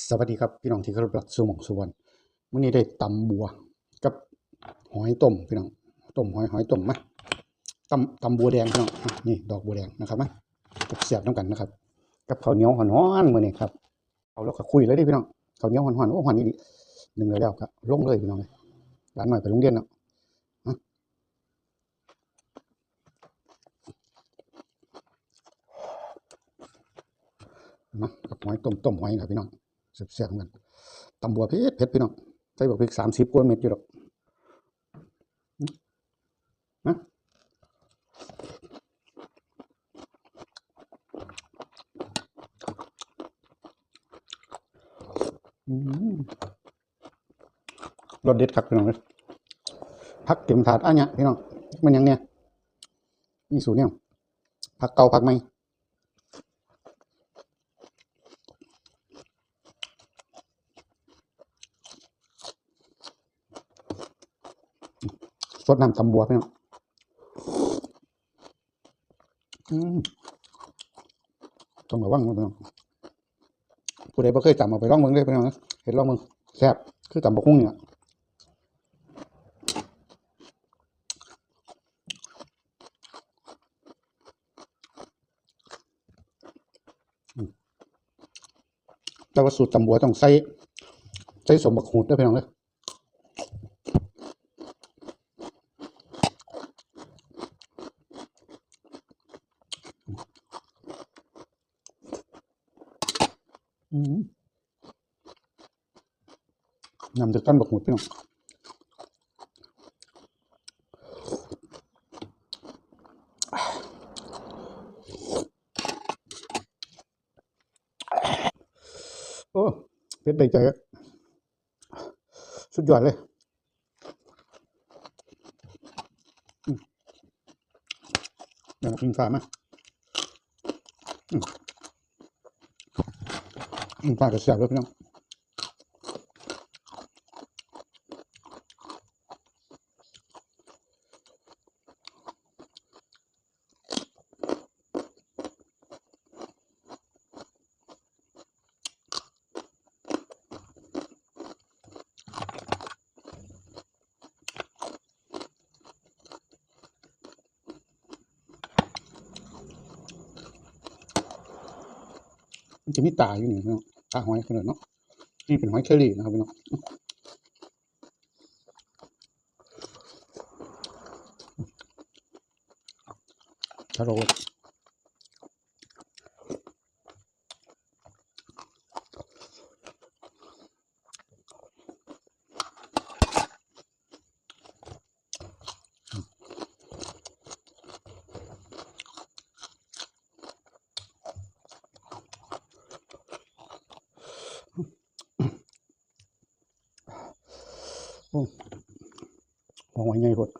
สวัสดีครับพี่น้องที่เคารพรักสุมองสุวรรณมื้อนี้ได้ตำบัวกับหอยต้มพี่น้องต้มหอยหอยต้มมาตำตำบัวแดงพี่น้องนี่ดอกบัวแดงนะครับมาเสียบน้ำกันนะครับ กับข้าวเหนียวหอนๆมื้อนี้ครับเอาแล้วก็คุยเลยดิพี่น้องข้าวเหนียวหอนๆโอ้หอนนี่ดิหนึ่งเลยแล้วก็ลงเลยพี่น้องเลยร้านหน่อยไปโรงเรียนเนาะมามากับหอยต้มต้มหอยครับพี่น้อง เสียบๆกันตำบัวเผ็ดเผ็ดพี่น้องใส่บักพริกสามสิบกว่าเม็ดอยู่หรอกนะรสเด็ดครับพี่น้องเลยพักเต็มถาดอะเนี่ยพี่น้องมันยังเนี่ยนี่สูตรเนี่ยผักเก่าผักใหม่ สดน้ำตำบัวพี่น้องต้องระวังนะพี่น้องผู้ใดบ่เคยตำเอาไปลองเมืองเลยพี่น้องนะเห็นลองเมืองแซ่บคือตำบักหุ่งเนี่ยแต่ว่าสูตรตำบัวต้องใส่ใส่สมบักหูดด้วยพี่น้องเลย นำจากต้นบกหมดพี่น้องโอ้เพชรได้ใจสุดยอดเลยเดี๋ยวกินฟ้ามาอืม กินฟ้ากับเสียบเลยพี่น้องมันจะไมีตายอยู่นี่พี่น้อง ตาหอยขนาดเนาะนี่เป็นหอยเชอรี่นะครับพี่น้องชาโร โอ้หอยใหญ่พด